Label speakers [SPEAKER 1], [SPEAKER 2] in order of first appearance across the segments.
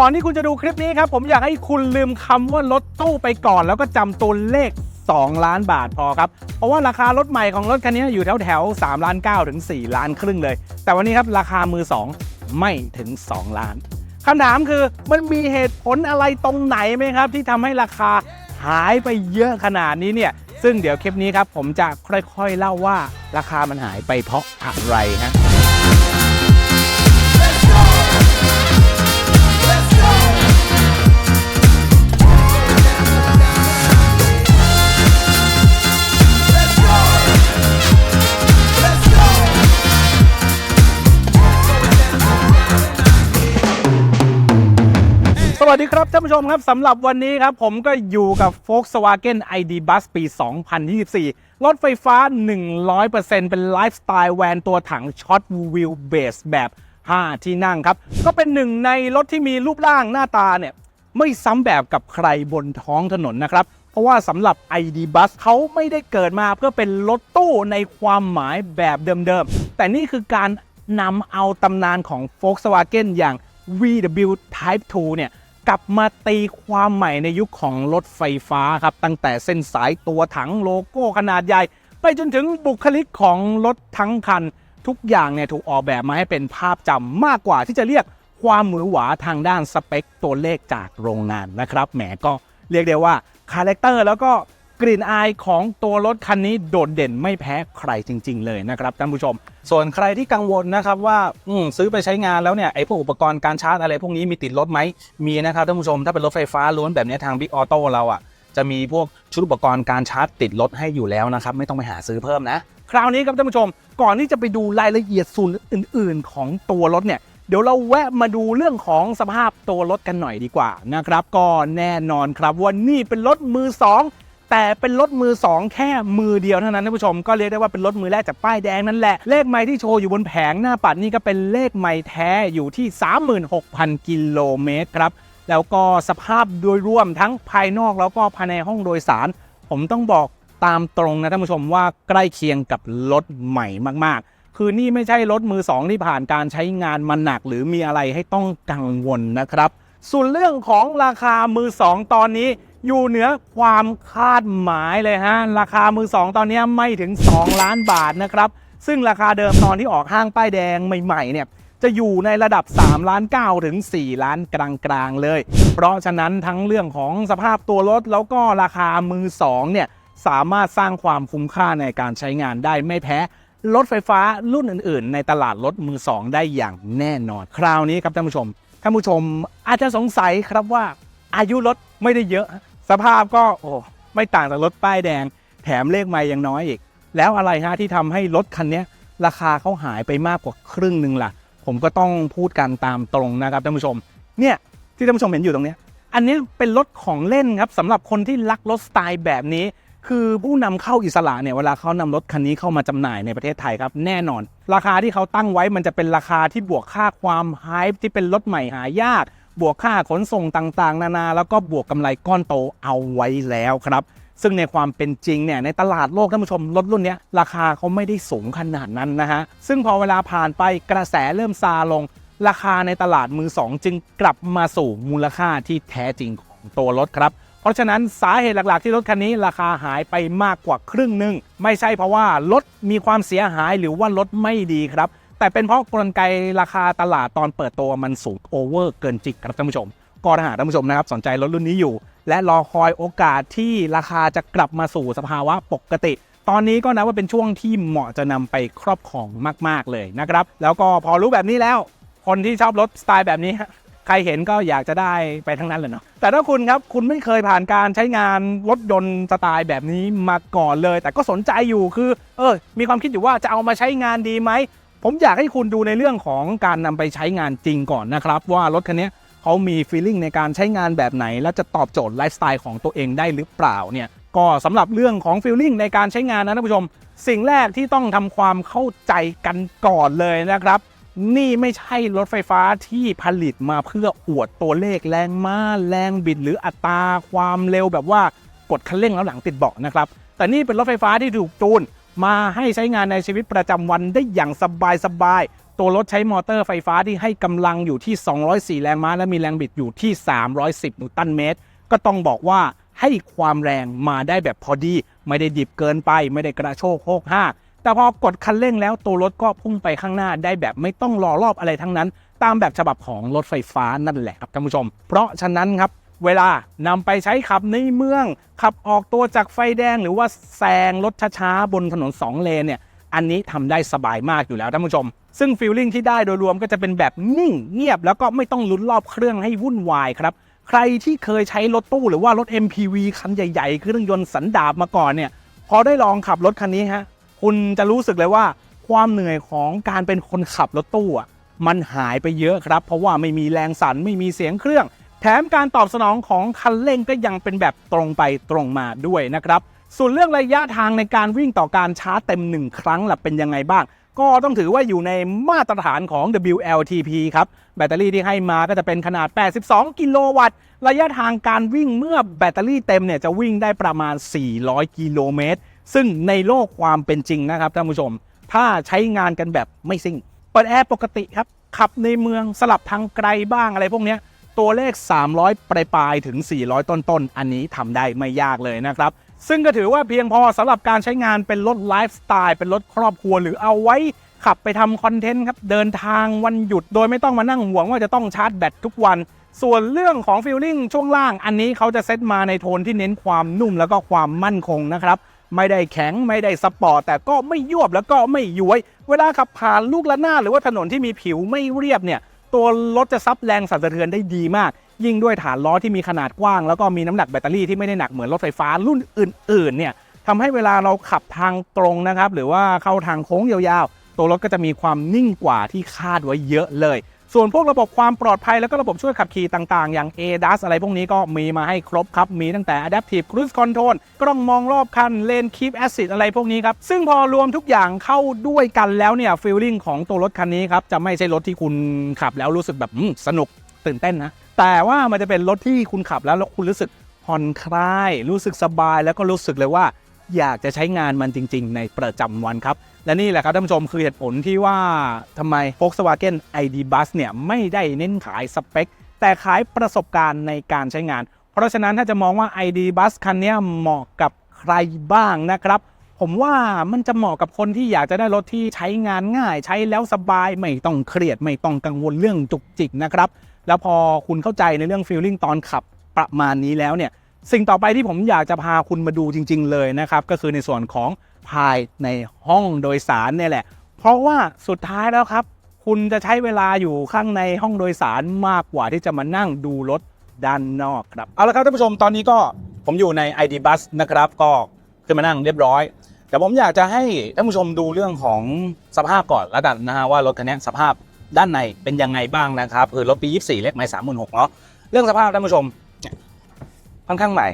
[SPEAKER 1] ก่อนที่คุณจะดูคลิปนี้ครับผมอยากให้คุณลืมคำว่ารถตู้ไปก่อน แล้วก็จำตัวเลข 2 ล้านบาทพอครับ เพราะว่าราคารถใหม่ของรถคันนี้อยู่แถวแถว3ล้าน9ถึง4ล้านครึ่งเลย แต่วันนี้ครับราคามือ 2 ไม่ถึง 2 ล้านคำถามคือมันมีเหตุผลอะไรตรงไหนไหมครับ ที่ทำให้ราคาหายไปเยอะขนาดนี้เนี่ย ซึ่งเดี๋ยวคลิปนี้ครับผมจะค่อยๆเล่าว่าราคามันหายไปเพราะอะไรฮะ วัสดีครับท่านผู้ชมครับสำหรับวันนี้ครับ ผมก็อยู่กับ Volkswagen ID Bus ปี 2024 รถไฟฟ้า 100%เป็นไลฟ์สไตล์แวนตัวถังช็อตวิวเบสแบบ 5 ที่นั่งครับ ก็เป็นหนึ่งในรถที่มีรูปร่างหน้าตาเนี่ย ไม่ซ้ำแบบกับใครบนท้องถนนนะครับ เพราะว่าสำหรับ ID Bus เขาไม่ได้เกิดมาเพื่อเป็นรถตู้ในความหมายแบบเดิมๆ แต่นี่คือการนำเอาตำนานของ Volkswagen อย่าง VW Type 2 เนี่ย กลับมาตีความใหม่ในยุคของรถไฟฟ้าครับ ตั้งแต่เส้นสายตัวถังโลโก้ขนาดใหญ่ ไปจนถึงบุคลิกของรถทั้งคัน ทุกอย่างเนี่ยถูกออกแบบมาให้เป็นภาพจำมากกว่าที่จะเรียกความหมือหวาทางด้านสเปคตัวเลขจากโรงงานนะครับแหมก็เรียกได้ว่าคาแรคเตอร์แล้วก็ กลิ่นอายของตัวรถคันนี้โดดเด่นไม่แพ้ใครจริง ๆ เลยนะครับท่านผู้ชม ส่วนใครที่กังวลนะครับว่าอืซื้อไปใช้งานแล้วเนี่ยไอ้พวกอุปกรณ์การชาร์จอะไรพวกนี้มีติดรถไหมมีนะครับท่านผู้ชมถ้าเป็นรถไฟฟ้าล้วนแบบนี้ทาง Big Auto เราอะจะมีพวกชุดอุปกรณ์การชาร์จติดรถให้อยู่แล้วนะครับไม่ต้องไปหาซื้อเพิ่มนะ คราวนี้ครับท่านผู้ชม ก่อนที่จะไปดูรายละเอียดส่วนอื่น ๆ ของตัวรถเนี่ยเดี๋ยวเราแวะมาดูเรื่องของสภาพตัวรถกันหน่อยดีกว่านะครับก็แน่นอนครับว่านี่เป็นรถมือ 2 แต่เป็นรถมือ 2 แค่มือเดียวเท่านั้นท่านผู้ชมก็เรียกได้ว่าเป็นรถมือแรกจากป้ายแดงนั่นแหละเลขไม้ที่โชว์อยู่บนแผงหน้าปัดนี่ก็เป็นเลขไม้แท้อยู่ที่ 36,000 กิโลเมตรครับแล้วก็สภาพโดยรวมทั้งภายนอกแล้วก็ภายในห้องโดยสาร ผมต้องบอกตามตรงนะท่านผู้ชมว่าใกล้เคียงกับรถใหม่มากๆ คือนี่ไม่ใช่รถมือสองที่ผ่านการใช้งานมาหนัก หรือมีอะไรให้ต้องกังวลนะครับ ส่วนเรื่องของราคามือสองตอนนี้ อยู่เหนือความคาดหมายเลยฮะ ราคามือสองตอนนี้ไม่ถึง 2 ล้านบาทนะครับ ซึ่งราคาเดิมตอนที่ออกห้างป้ายแดงใหม่ๆเนี่ยจะอยู่ในระดับ 3 ล้าน 9 ถึง 4 ล้านกลางๆเลย เพราะฉะนั้นทั้งเรื่องของสภาพตัวรถแล้วก็ราคามือ2เนี่ยสามารถสร้างความคุ้มค่าในการใช้งานได้ไม่แพ้รถไฟฟ้ารุ่นอื่นๆ ในตลาดรถมือ2ได้อย่างแน่นอน คราวนี้ครับท่านผู้ชม ท่านผู้ชมอาจจะสงสัยครับว่าอายุรถไม่ได้เยอะ สภาพก็โอ้ไม่ต่างจากรถป้ายแดง แถมเลขไม่ยังน้อยอีก แล้วอะไรฮะที่ทำให้รถคันเนี้ยราคาเขาหายไปมากกว่าครึ่งหนึ่งล่ะ ผมก็ต้องพูดกันตามตรงนะครับท่านผู้ชม เนี่ยที่ท่านผู้ชมเห็นอยู่ตรงเนี้ยอันเนี้ยเป็นรถของเล่นครับสำหรับคนที่รักรถสไตล์แบบนี้ คือผู้นำเข้าอิสระเนี่ยเวลาเขานำรถคันนี้เข้ามาจำหน่ายในประเทศไทยครับแน่นอน ราคาที่เขาตั้งไว้มันจะเป็นราคาที่บวกค่าความไฮป์ที่เป็นรถใหม่หายาก บวกค่าขนส่งต่างๆ นานา แล้วก็บวกกำไรก้อนโตเอาไว้แล้วครับ ซึ่งในความเป็นจริงเนี่ยในตลาดโลกท่านผู้ชมรถรุ่นนี้ราคาเขาไม่ได้สูงขนาดนั้นนะฮะ ซึ่งพอเวลาผ่านไปกระแสเริ่มซาลง ราคาในตลาดมือสองจึงกลับมาสู่มูลค่าที่แท้จริงของตัวรถครับเพราะฉะนั้นสาเหตุหลัก ๆ ที่รถคันนี้ราคาหายไปมากกว่าครึ่งหนึ่ง ไม่ใช่เพราะว่ารถมีความเสียหายหรือว่ารถไม่ดีครับ แต่เป็นเพราะกลไกราคาตลาดตอนเปิดตัวมันสูงโอเวอร์เกินจริงครับท่านผู้ชม ก็ถ้าหากท่านผู้ชมนะครับสนใจรถรุ่นนี้อยู่ และรอคอยโอกาสที่ราคาจะกลับมาสู่สภาวะปกติ ตอนนี้ก็นับว่าเป็นช่วงที่เหมาะจะนำไปครอบครองมาก ๆเลยนะครับ แล้วก็พอรู้แบบนี้แล้ว คนที่ชอบรถสไตล์แบบนี้ใครเห็นก็อยากจะได้ไปทั้งนั้นเลยเนาะ แต่ถ้าคุณครับ คุณไม่เคยผ่านการใช้งานรถยนต์สไตล์แบบนี้มาก่อนเลย แต่ก็สนใจอยู่คือ เออ มีความคิดอยู่ว่าจะเอามาใช้งานดีไหม ผมอยากให้คุณดูในเรื่องของการนำไปใช้งานจริงก่อนนะครับ ว่ารถคันนี้เขามีฟีลลิ่งในการใช้งานแบบไหน และจะตอบโจทย์ไลฟ์สไตล์ของตัวเองได้หรือเปล่าเนี่ยก็สำหรับเรื่องของฟีลลิ่งในการใช้งานนะท่านผู้ชม สิ่งแรกที่ต้องทำความเข้าใจกันก่อนเลยนะครับ นี่ไม่ใช่รถไฟฟ้าที่ผลิตมาเพื่ออวดตัวเลขแรงม้าแรงบิด หรืออัตราความเร็วแบบว่ากดคันเร่งแล้วหลังติดเบาะนะครับแต่นี่เป็นรถไฟฟ้าที่ถูกจูน มาให้ใช้งานในชีวิตประจำวันได้อย่างสบายสบายๆตัวรถใช้มอเตอร์ไฟฟ้าที่ให้กำลังอยู่ที่ 204 แรงม้า และมีแรงบิดอยู่ที่ 310 นิวตันเมตร ก็ต้องบอกว่าให้ความแรงมาได้แบบพอดี ไม่ได้ดิบเกินไป ไม่ได้กระโชกโคกห้ากแต่พอกดคันเร่งแล้วตัวรถก็พุ่งไปข้างหน้าได้แบบไม่ต้องรอรอบอะไรทั้งนั้น ตามแบบฉบับของรถไฟฟ้านั่นแหละครับท่านผู้ชม เพราะฉะนั้นครับ เวลานำไปใช้ขับในเมือง ขับออกตัวจากไฟแดง หรือว่าแซงรถช้าๆบนถนน 2 เลนเนี่ยอันนี้ทำได้สบายมากอยู่แล้วท่านผู้ชม ซึ่งฟีลลิ่งที่ได้โดยรวมก็จะเป็นแบบนิ่งเงียบ แล้วก็ไม่ต้องลุ้นรอบเครื่องให้วุ่นวายครับ ใครที่เคยใช้รถตู้หรือว่ารถ MPV คันใหญ่ๆเครื่องยนต์สันดาปมาก่อนเนี่ยพอได้ลองขับรถคันนี้ฮะคุณจะรู้สึกเลยว่าความเหนื่อยของการเป็นคนขับรถตู้อะมันหายไปเยอะครับ เพราะว่าไม่มีแรงสั่นไม่มีเสียงเครื่อง แถมการตอบสนองของคันเร่งก็ยังเป็นแบบตรงไปตรงมาด้วยนะครับ ส่วนเรื่องระยะทางในการวิ่งต่อการชาร์จเต็ม 1 ครั้งล่ะเป็นยังไงบ้าง ก็ต้องถือว่าอยู่ในมาตรฐานของ WLTP ครับ แบตเตอรี่ที่ให้มาก็จะเป็นขนาด 82 กิโลวัตต์ ระยะทางการวิ่งเมื่อแบตเตอรี่เต็มเนี่ยจะวิ่งได้ประมาณ 400 กิโลเมตร ซึ่งในโลกความเป็นจริงนะครับท่านผู้ชม ถ้าใช้งานกันแบบไม่ซิ่ง เปิดแอร์ปกติครับ ขับในเมืองสลับทางไกลบ้างอะไรพวกนี้ ตัวเลข 300 ปลายปลายๆถึง 400 ต้นต้นๆอันนี้ทำได้ไม่ยากเลยนะครับ ซึ่งก็ถือว่าเพียงพอสำหรับการใช้งานเป็นรถไลฟ์สไตล์เป็นรถครอบครัวหรือเอาไว้ขับไปทำคอนเทนต์ครับเดินทางวันหยุดโดยไม่ต้องมานั่งห่วงว่าจะต้องชาร์จแบตทุกวัน ส่วนเรื่องของฟิลลิ่งช่วงล่างอันนี้เขาจะเซตมาในโทนที่เน้นความนุ่มแล้วก็ความมั่นคงนะครับไม่ได้แข็งไม่ได้สปอร์ตแต่ก็ไม่ยวบแล้วก็ไม่ย้วย เวลาขับผ่านลูกละนาดหรือว่าถนนที่มีผิวไม่เรียบเนี่ย ตัวรถจะซับแรงสั่นสะเทือนได้ดีมาก ยิ่งด้วยฐานล้อที่มีขนาดกว้าง แล้วก็มีน้ำหนักแบตเตอรี่ที่ไม่ได้หนักเหมือนรถไฟฟ้ารุ่นอื่นๆเนี่ยทำให้เวลาเราขับทางตรงนะครับ หรือว่าเข้าทางโค้งยาวๆ ตัวรถก็จะมีความนิ่งกว่าที่คาดไว้เยอะเลย ส่วนพวกระบบความปลอดภัยแล้วก็ระบบช่วยขับขี่ต่างๆ อย่าง ADAS อะไรพวกนี้ก็มีมาให้ครบครับ มีตั้งแต่ Adaptive Cruise Control กล้องมองรอบคัน Lane Keep Assist อะไรพวกนี้ครับ ซึ่งพอรวมทุกอย่างเข้าด้วยกันแล้วเนี่ยฟีลลิ่งของตัวรถคันนี้ครับ จะไม่ใช่รถที่คุณขับแล้วรู้สึกแบบสนุกตื่นเต้นนะ แต่ว่ามันจะเป็นรถที่คุณขับแล้วแล้วคุณรู้สึกผ่อนคลาย รู้สึกสบายแล้วก็รู้สึกเลยว่า อยากจะใช้งานมันจริง ๆ ในประจำวันครับ และนี่แหละครับท่านผู้ชมคือเหตุผลที่ว่าทำไม Volkswagen ID Bus เนี่ยไม่ได้เน้นขายสเปค แต่ขายประสบการณ์ในการใช้งาน เพราะฉะนั้นถ้าจะมองว่า ID Bus คันนี้เหมาะกับใครบ้างนะครับ ผมว่ามันจะเหมาะกับคนที่อยากจะได้รถที่ใช้งานง่าย ใช้แล้วสบายไม่ต้องเครียดไม่ต้องกังวลเรื่องจุกจิกนะครับแล้วพอคุณเข้าใจในเรื่องฟีลลิ่งตอนขับประมาณนี้แล้วเนี่ยสิ่งต่อไปที่ผมอยากจะพาคุณมาดูจริง ๆ เลยนะครับก็คือในส่วนของ ภายในห้องโดยสารเนี่ยแหละ เพราะว่าสุดท้ายแล้วครับ คุณจะใช้เวลาอยู่ข้างในห้องโดยสารมากกว่าที่จะมานั่งดูรถด้านนอกครับ เอาละครับท่านผู้ชมตอนนี้ก็ผมอยู่ใน ID Bus นะครับก็ขึ้นมานั่งเรียบร้อย แต่ผมอยากจะให้ท่านผู้ชมดูเรื่องของสภาพก่อนแล้วกันนะฮะว่ารถคันนี้สภาพด้านในเป็นยังไงบ้างนะครับคือรถปี 24 เล็กไม่36เนาะเรื่องสภาพท่านผู้ชมค่อนข้างใหม่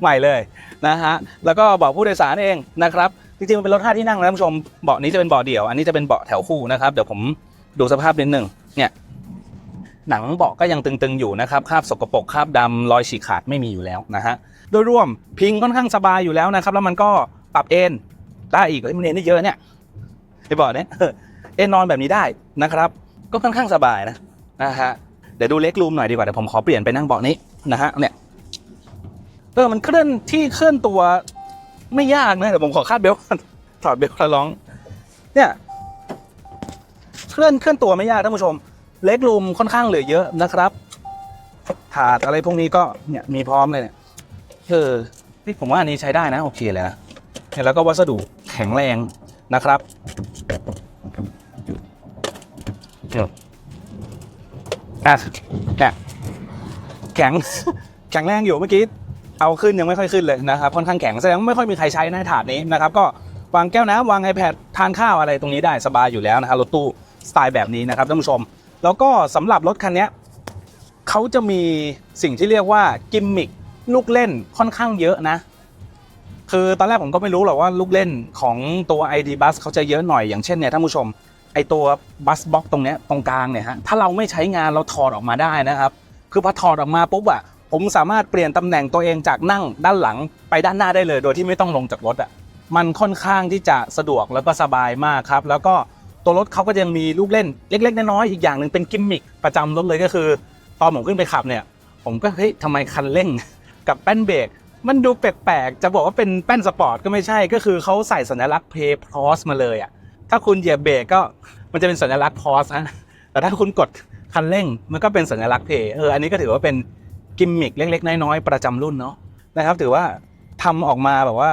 [SPEAKER 1] ใหม่เลยนะฮะแล้วก็เบาะผู้โดยสารเองนะครับจริงๆมันเป็นรถ5ที่นั่งนะท่านผู้ชมเบาะนี้จะเป็นเบาะเดี่ยว อันนี้จะเป็นเบาะแถวคู่นะครับเดี๋ยวผมดูสภาพนิดหนึ่งเนี่ยหนังเบาะก็ยังตึงๆอยู่นะครับคราบสกปรกคราบดำรอยฉีกขาดไม่มีอยู่แล้วนะฮะโดยรวมพิงค่อนข้างสบายอยู่แล้วนะครับแล้วมันก็ปรับเอนได้อีกมันเอนได้เยอะเนี่ยไอ้เบาะเนี่ยเอนนอนแบบนี้ได้นะครับ ก็ค่อนข้างสบายนะนะฮะเดี๋ยวดูเล็กรูมหน่อยดีกว่าเดี๋ยวผมขอเปลี่ยนไปนั่งเบาะนี้นะฮะเนี่ย เออมันเคลื่อนที่เคลื่อนตัวไม่ยากนะเดี๋ยวผมขอคาดเบลต์ก่อนถอดเบลต์แล้วร้อง เนี่ย เคลื่อนเคลื่อนตัวไม่ยากท่านผู้ชม เล็กรูมค่อนข้างเหลือเยอะนะครับ ถาดอะไรพวกนี้ก็เนี่ยมีพร้อมเลยเนี่ยเออที่ผมว่าอันนี้ใช้ได้นะโอเคเลยนะเนี่ยแล้วก็วัสดุแข็งแรงนะครับเนี่ยอะเนี่ยแข็งแข็งแรงอยู่เมื่อกี้ เอาขึ้นยังไม่ค่อยขึ้นเลยนะครับค่อนข้างแข็งแสดงว่าไม่ค่อยมีใครใช้ในถาดนี้นะครับก็วางแก้วน้ำวาง iPad ทานข้าวอะไรตรงนี้ได้สบายอยู่แล้วนะครับรถตู้สไตล์แบบนี้นะครับท่านผู้ชม แล้วก็สำหรับรถคันนี้เขาจะมีสิ่งที่เรียกว่ากิมมิคลูกเล่นค่อนข้างเยอะนะคือตอนแรกผมก็ไม่รู้หรอกว่าลูกเล่นของตัว ID Bus เขาจะเยอะหน่อยอย่างเช่นเนี่ยท่านผู้ชมไอตัวบัสบ็อกตรงเนี้ยตรงกลางเนี่ยฮะถ้าเราไม่ใช้งานเราถอดออกมาได้นะครับ คือพอถอดออกมาปุ๊บอะ ผมสามารถเปลี่ยนตำแหน่งตัวเองจากนั่งด้านหลังไปด้านหน้าได้เลย โดยที่ไม่ต้องลงจากรถอะมันค่อนข้างที่จะสะดวกแล้วก็สบายมากครับ แล้วก็ตัวรถเขาก็ยังมีลูกเล่นเล็ก ๆ น้อยๆอีกอย่างหนึ่งเป็นกิมมิคประจำรถเลยก็คือ ตอนผมขึ้นไปขับเนี่ย ผมก็เฮ้ยทำไมคันเร่ง กับแป้นเบรกมันดูแปลกๆจะบอกว่าเป็นแป้นสปอร์ตก็ไม่ใช่ก็คือเขาใส่สัญลักษณ์เพย์พอสมาเลยอะถ้าคุณเหยียบเบรกก็มันจะเป็นสัญลักษณ์พอสนะแต่ถ้าคุณกดคันเร่งมันก็เป็นสัญลักษณ์เพย์เอออันนี้ก็ถือว่าเป็น กิมมิคเล็ก ๆ น้อยๆประจำรุ่นเนาะนะครับ ถือว่าทำออกมาแบบว่า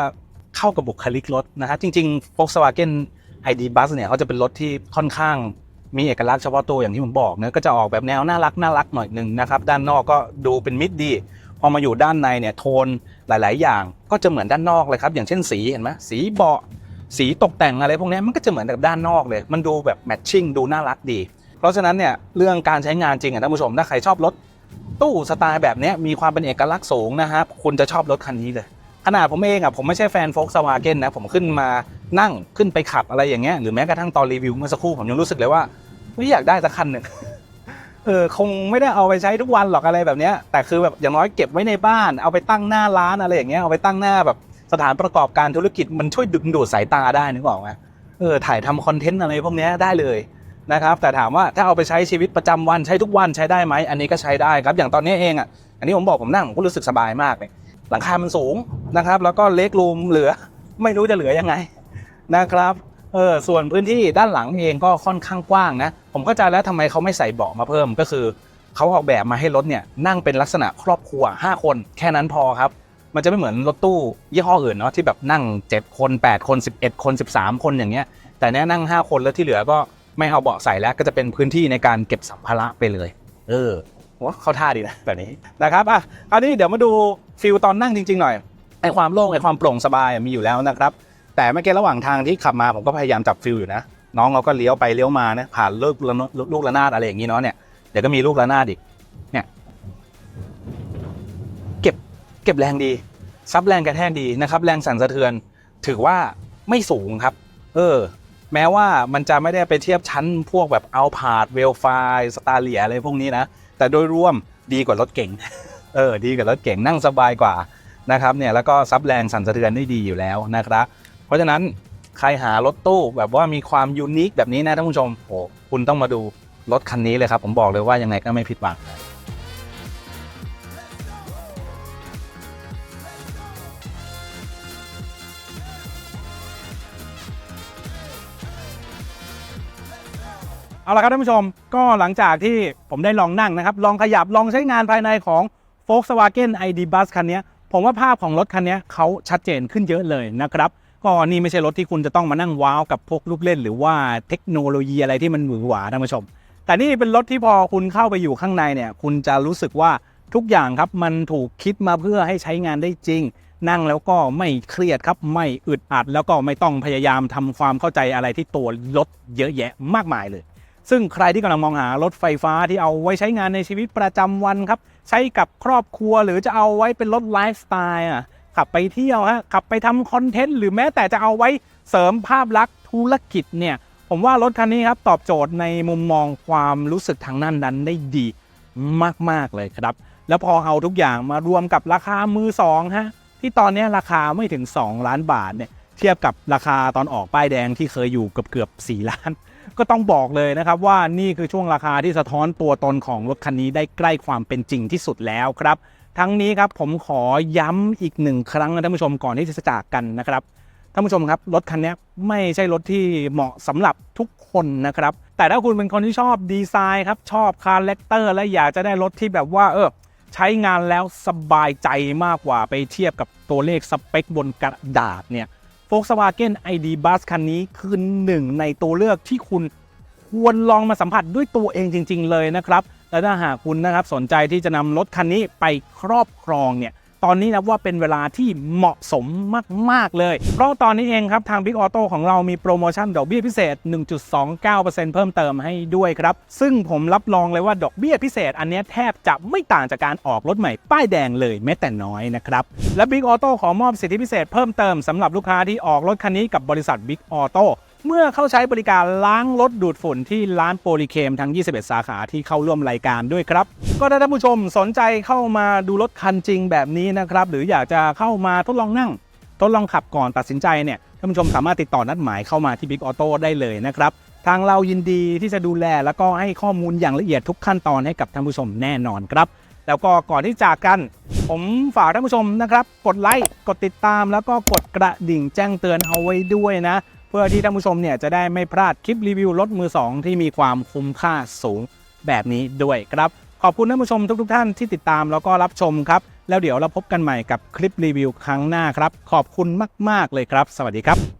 [SPEAKER 1] เข้ากับบุคลิกรถนะฮะจริงๆ Volkswagen ID Bus เนี่ยเขาจะเป็นรถที่ค่อนข้างมีเอกลักษณ์เฉพาะตัวอย่างที่ผมบอกเนะก็จะออกแบบแนวน่ารักน่ารักหน่อยหนึ่งนะครับ ด้านนอกก็ดูเป็นมิตรดี พอมาอยู่ด้านในเนี่ยโทนหลาย ๆ อย่างก็จะเหมือนด้านนอกเลยครับ อย่างเช่นสีเห็นไหมสีเบาะสีตกแต่งอะไรพวกนี้มันก็จะเหมือนกับด้านนอกเลย มันดูแบบแมทชิ่งดูน่ารักดี เพราะฉะนั้นเนี่ยเรื่องการใช้งานจริงอะท่านผู้ชมถ้าใครชอบรถ ตู้สไตล์แบบนี้มีความเป็นเอกลักษณ์สูงนะครับคุณจะชอบรถคันนี้เลย ขนาดผมเองอะผมไม่ใช่แฟนโฟล์กสวาเกนนะผมขึ้นมานั่งขึ้นไปขับอะไรอย่างเงี้ยหรือแม้กระทั่งตอนรีวิวเมื่อสักครู่ผมยังรู้สึกเลยว่าไม่อยากได้สักคันหนึ่งเออคงไม่ได้เอาไปใช้ทุกวันหรอกอะไรแบบเนี้ยแต่คือแบบอย่างน้อยเก็บไว้ในบ้าน เอาไปตั้งหน้าร้านอะไรอย่างเงี้ยเอาไปตั้งหน้าแบบสถานประกอบการธุรกิจมันช่วยดึงดูดสายตาได้นึกออกไหมเออถ่ายทำคอนเทนต์อะไรพวกเนี้ยได้เลย นะครับแต่ถามว่าถ้าเอาไปใช้ชีวิตประจำวันใช้ทุกวันใช้ได้ไหมอันนี้ก็ใช้ได้ครับอย่างตอนนี้เองอะอันนี้ผมบอกผมนั่งผมก็รู้สึกสบายมากเลยหลังคามันสูงนะครับ แล้วก็เล็กรูมเหลือ ไม่รู้จะเหลือยังไงนะครับเออส่วนพื้นที่ด้านหลังเองก็ค่อนข้างกว้างนะ ผมเข้าใจแล้วทำไมเขาไม่ใส่เบาะมาเพิ่มก็คือเขาออกแบบมาให้รถเนี่ยนั่งเป็นลักษณะครอบครัว 5 คนแค่นั้นพอครับมันจะไม่เหมือนรถตู้ยี่ห้ออื่นเนาะที่แบบนั่ง 7 คน 8 คน 11 คน 13 คนอย่างเงี้ยแต่เนี้ยนั่ง 5 คนแล้วที่เหลือก็ ไม่เอาเบาะใส่แล้วก็จะเป็นพื้นที่ในการเก็บสัมภาระไปเลย เออว่าเข้าท่าดีนะแบบนี้นะครับอะคราวนี้เดี๋ยวมาดูฟิลตอนนั่งจริง ๆ หน่อยไอความโล่งไอความโปร่งสบายมีอยู่แล้วนะครับแต่เมื่อกี้ระหว่างทางที่ขับมาผมก็พยายามจับฟิลอยู่นะ น้องเราก็เลี้ยวไปเลี้ยวมานะผ่านลูกระนลูกระนาดอะไรอย่างนี้เนาะเนี่ยเดี๋ยวก็มีลูกระนาดอีกเนี่ยเก็บเก็บแรงดีซับแรงกระแทกดีนะครับ แรงสั่นสะเทือนถือว่าไม่สูงครับ เออ แม้ว่ามันจะไม่ได้ไปเทียบชั้นพวกแบบเอาพาดเวลไฟสตาเลียอะไรพวกนี้นะ แต่โดยรวมดีกว่ารถเก่ง เออ ดีกว่ารถเก่งนั่งสบายกว่านะครับเนี่ยแล้วก็ซับแรงสั่นสะเทือนได้ดีอยู่แล้วนะครับ เพราะฉะนั้นใครหารถตู้แบบว่ามีความยูนิคแบบนี้นะท่านผู้ชมโอ้คุณต้องมาดูรถคันนี้เลยครับ ผมบอกเลยว่ายังไงก็ไม่ผิดหวัง เอาละครับท่านผู้ชมก็หลังจากที่ผมได้ลองนั่งนะครับ ลองขยับลองใช้งานภายในของ Volkswagen ID Bus คันนี้ผมว่าภาพของรถคันนี้เขาชัดเจนขึ้นเยอะเลยนะครับก็นี่ไม่ใช่รถที่คุณจะต้องมานั่งว้าวกับพวกลูกเล่น หรือว่าเทคโนโลยีอะไรที่มันหวือหวาท่านผู้ชม แต่นี่เป็นรถที่พอคุณเข้าไปอยู่ข้างในเนี่ยคุณจะรู้สึกว่าทุกอย่างครับมันถูกคิดมาเพื่อให้ใช้งานได้จริง นั่งแล้วก็ไม่เครียดครับไม่อึดอัด แล้วก็ไม่ต้องพยายามทำความเข้าใจอะไรที่ตัวรถเยอะแยะมากมายเลย ซึ่งใครที่กำลังมองหารถไฟฟ้าที่เอาไว้ใช้งานในชีวิตประจำวันครับ ใช้กับครอบครัวหรือจะเอาไว้เป็นรถไลฟ์สไตล์อะขับไปเที่ยวฮะขับไปทำคอนเทนต์หรือแม้แต่จะเอาไว้เสริมภาพลักษณ์ธุรกิจเนี่ย ผมว่ารถคันนี้ครับตอบโจทย์ในมุมมองความรู้สึกทางนั้นนั้นได้ดีมาก ๆ เลยครับ แล้วพอเอาทุกอย่างมารวมกับราคามือสองฮะที่ตอนนี้ราคาไม่ถึง 2 ล้านบาทเนี่ยเทียบกับราคาตอนออกป้ายแดงที่เคยอยู่เกือบเกือบๆ4ล้าน ก็ต้องบอกเลยนะครับว่านี่คือช่วงราคาที่สะท้อนตัวตนของรถคันนี้ได้ใกล้ความเป็นจริงที่สุดแล้วครับ ทั้งนี้ครับผมขอย้ำอีกหนึ่งครั้งนะท่านผู้ชมก่อนที่จะจากกันนะครับท่านผู้ชมครับรถคันนี้ไม่ใช่รถที่เหมาะสำหรับทุกคนนะครับ แต่ถ้าคุณเป็นคนที่ชอบดีไซน์ครับชอบคาแรคเตอร์และอยากจะได้รถที่แบบว่าเออใช้งานแล้วสบายใจมากกว่าไปเทียบกับตัวเลขสเปคบนกระดาษเนี่ย Volkswagen ID Bus คันนี้คือหนึ่งในตัวเลือกที่คุณควรลองมาสัมผัสด้วยตัวเองจริง ๆ เลยนะครับ และถ้าหากคุณนะครับสนใจที่จะนำรถคันนี้ไปครอบครองเนี่ย ตอนนี้นะว่าเป็นเวลาที่เหมาะสมมาก ๆ เลย เพราะตอนนี้เองครับ ทาง Big Auto ของเรามีโปรโมชั่นดอกเบี้ยพิเศษ 1.29%เพิ่มเติมให้ด้วยครับ ซึ่งผมรับรองเลยว่าดอกเบี้ยพิเศษ อันนี้แทบจะไม่ต่างจากการออกรถใหม่ป้ายแดงเลยแม้แต่น้อยนะครับ และ Big Auto ขอมอบสิทธิพิเศษเพิ่มเติมสำหรับลูกค้าที่ออกรถคันนี้กับบริษัท Big Auto เมื่อเข้าใช้บริการล้างรถดูดฝุ่นที่ร้านโปลิเคมทั้ง 21 สาขาที่เข้าร่วมรายการด้วยครับ ก็ถ้าท่านผู้ชมสนใจเข้ามาดูรถคันจริงแบบนี้นะครับ หรืออยากจะเข้ามาทดลองนั่ง ทดลองขับก่อนตัดสินใจเนี่ยท่านผู้ชมสามารถติดต่อนัดหมายเข้ามาที่ Big Auto ได้เลยนะครับทางเรายินดีที่จะดูแลแล้วก็ให้ข้อมูลอย่างละเอียดทุกขั้นตอนให้กับท่านผู้ชมแน่นอนครับ แล้วก็ก่อนที่จากกัน ผมฝากท่านผู้ชมนะครับ กดไลค์กดติดตามแล้วก็กดกระดิ่งแจ้งเตือนเอาไว้ด้วยนะ เพื่อที่ท่านผู้ชมเนี่ยจะได้ไม่พลาดคลิปรีวิวรถมือ 2 ที่มีความคุ้มค่าสูงแบบนี้ด้วยครับ ขอบคุณท่านผู้ชมทุกๆท่านที่ติดตามแล้วก็รับชมครับ แล้วเดี๋ยวเราพบกันใหม่กับคลิปรีวิวครั้งหน้าครับ ขอบคุณมาก ๆ เลยครับ สวัสดีครับ